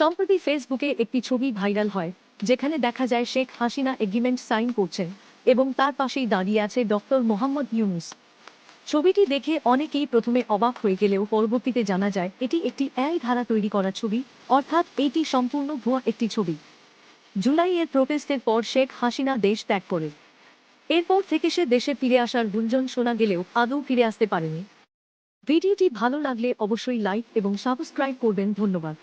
সম্প্রতি ফেসবুকে একটি ছবি ভাইরাল হয়, যেখানে দেখা যায় শেখ হাসিনা এগ্রিমেন্ট সাইন করছেন এবং তার পাশেই দাঁড়িয়ে আছে ডক্টর মোহাম্মদ ইউনুস। ছবিটি দেখে অনেকেই প্রথমে অবাক হয়ে গেলেও পরবর্তীতে জানা যায়, এটি একটি এই ধারা তৈরি করা ছবি, অর্থাৎ এটি সম্পূর্ণ ভুয়া একটি ছবি। জুলাইয়ের প্রোটেস্টের পর শেখ হাসিনা দেশ ত্যাগ করে। এরপর থেকে সে দেশে ফিরে আসার গুঞ্জন শোনা গেলেও আদৌ ফিরে আসতে পারেনি। ভিডিওটি ভালো লাগলে অবশ্যই লাইক এবং সাবস্ক্রাইব করবেন, ধন্যবাদ।